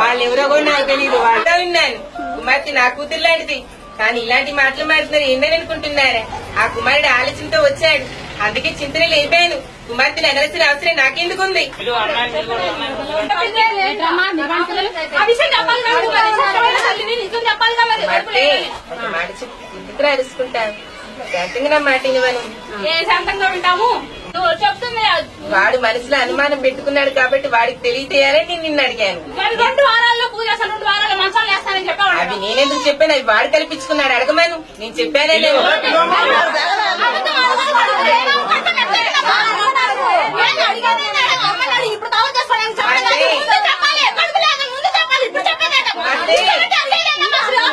వాళ్ళు ఎవరో కూడా నాకు తెలియదు వాళ్ళతో విన్నాను. కుమార్తె నా కూతురు లాంటిది. కానీ ఇలాంటి మాటలు మాట్లాడుతున్నారు ఏందని అనుకుంటున్నారా? ఆ కుమారుడు ఆలోచనతో వచ్చాడు. అందుకే చింతన లేపాను. కుమార్తెను అనవలసిన అవసరం నాకెందుకుంది? మాట చెప్పి. ఎందుకు అరుచుకుంటాను శాంతంగా నా మాట వినవను. ఏ శాంతంగా ఉంటాము వాడు మనసులో అనుమానం పెట్టుకున్నాడు కాబట్టి వాడికి తెలియజేయాలని నేను నిన్ను అడిగాను. అవి నేనెందుకు చెప్పాను? అవి వాడు కల్పించుకున్నాడు. అడగమను. నేను చెప్పానే లేదు ఇప్పుడు కావాలి చేస్తానని చెప్పాలి ముందు చెప్పాలి కడుపు లేదు ముందు చెప్పాలి ఇప్పుడు అంటే చెప్పేది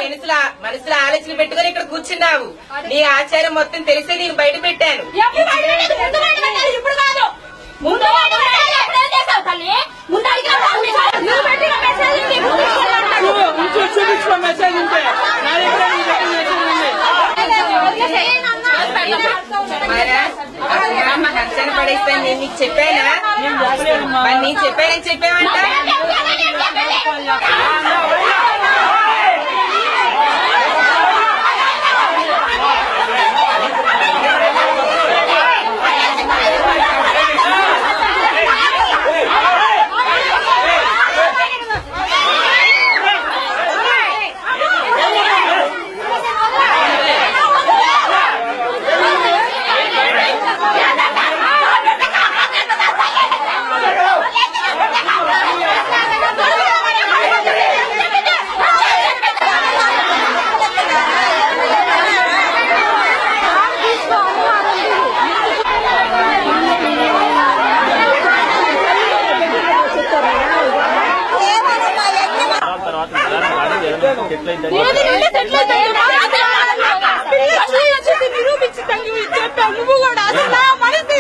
మనసులో మనసులో ఆలోచన పెట్టుకుని ఇక్కడ కూర్చున్నావు. నీ ఆచారం మొత్తం తెలిసే నేను బయట పెట్టాను. చూపించుకో మెసేజ్ ఉంటే. నా దగ్గర హర్షణ పడేస్తాను నేను నీకు చెప్పానా? మరి నీకు చెప్పానని చెప్పావంట?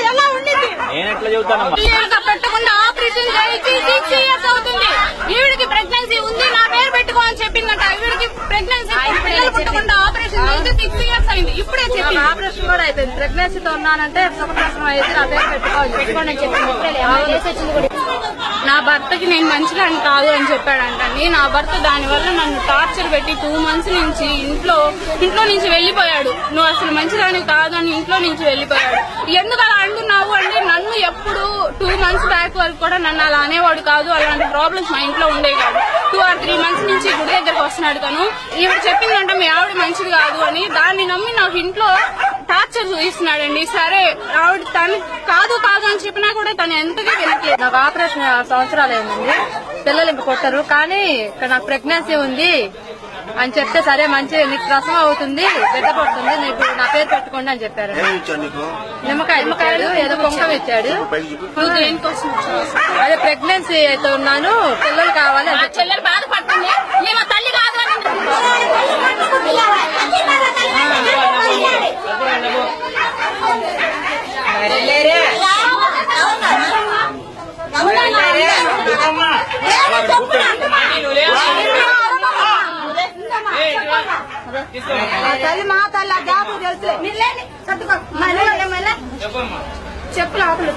ఎలా ఉండింది? నేను ఎట్లా చెబుతానమ్మా? ఈవిడకి పెట్టకుండా ఆపరేషన్ చేయించి సిక్స్ ఇయర్స్ అవుతుంది. ఈవిడికి ప్రెగ్నెన్సీ ఉంది నా పేరు పెట్టుకో అని చెప్పిందంట. ఈవిడికి ప్రెగ్నెన్సీ పిల్లలు పుట్టకుండా ఆపరేషన్ సిక్స్ ఇయర్స్ అయింది. ఇప్పుడే చెప్పింది. ఆపరేషన్ కూడా అయిపోయింది. ప్రెగ్నెన్సీతో ఉన్నానంటే సుఖప్రసవం అయితే నా పేరు పెట్టుకోవాలి. పెట్టుకోండి అని చెప్పింది. నా భర్తకి నేను మంచిదాన్ని కాదు అని చెప్పాడంటండి నా భర్త దానివల్ల నన్ను టార్చర్ పెట్టి టూ మంత్స్ నుంచి ఇంట్లో ఇంట్లో నుంచి వెళ్ళిపోయాడు. నువ్వు అసలు మంచిదాన్ని కాదు అని ఇంట్లో నుంచి వెళ్ళిపోయాడు. ఎందుకు అలా అంటున్నావు అంటే నన్ను ఎప్పుడు టూ మంత్స్ బ్యాక్ వరకు కూడా నన్ను అలా అనేవాడు కాదు. అలాంటి ప్రాబ్లమ్స్ మా ఇంట్లో ఉండేవి కాదు. టూ ఆర్ త్రీ మంత్స్ నుంచి గుడి దగ్గరకు వస్తున్నాడు తను. ఈవిడ చెప్పిందంటే మీ ఆవిడ మంచిది కాదు అని దాన్ని నమ్మి నాకు ఇంట్లో టార్చర్ చూపిస్తున్నాడండి. సరే ఆవిడ తను కాదు కాదు అని చెప్పినా కూడా తను ఎంతగా వెనక్కి నాకు ఆపరేషన్ సంవత్సరాలు అయిందండి. పిల్లలు ఇంక కొట్టరు కానీ ఇక్కడ నాకు ప్రెగ్నెన్సీ ఉంది అని చెప్తే సరే మంచి నీకు రసం అవుతుంది బిడ్డ పడుతుంది నీకు నా పేరు పెట్టుకోండి అని చెప్పారు. నిమ్మకాయ ఇచ్చాడు ఏదో కుంకం ఇచ్చాడు? అదే ప్రెగ్నెన్సీ అయితే ఉన్నాను పిల్లలు కావాలి చెల్లెలు బాధపడుతుంది ఈమె తల్లి కాదు అని మరలేరా మరలేరా తల్లి మా తల్లి ఆ జాబు తెలుసు చెప్పు లోపల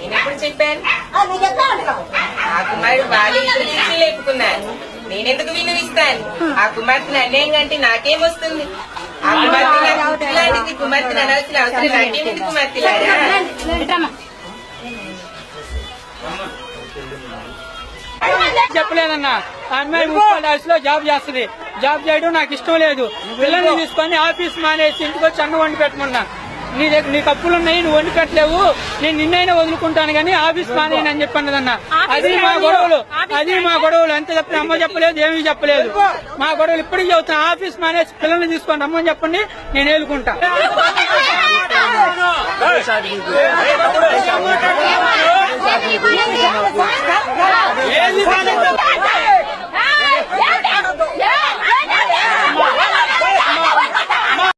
నేను చెప్పాను ఆ కుమారుడు బాగా లేపుకున్నాను నేనెందుకు వినిపిస్తాను ఆ కుమార్తెను అన్యాయంగా కంటే నాకేం వస్తుంది? చెప్పలేదన్నా ఆ అమ్మాయి మున్సిపల్ ఆఫీస్లో జాబ్ చేస్తుంది. జాబ్ చేయడం నాకు ఇష్టం లేదు. పిల్లల్ని తీసుకొని ఆఫీస్ మానేసి ఇంటికి వచ్చి అన్నం వండి పెట్టమన్నా నీ దగ్గర నీకు అప్పులు ఉన్నాయి నువ్వు వండి పెట్టలేవు నేను నిన్నైనా వదులుకుంటాను కానీ ఆఫీస్ మానేయను అని చెప్పన్నదన్నా అది మా గొడవలు అది మా గొడవలు అంతే తప్ప అమ్మ చెప్పలేదు ఏమీ చెప్పలేదు మా గొడవలు ఇప్పటికీ చెబుతున్నా ఆఫీస్ మానేసి పిల్లల్ని తీసుకొని రమ్మని చెప్పండి నేను ఏలుకుంటా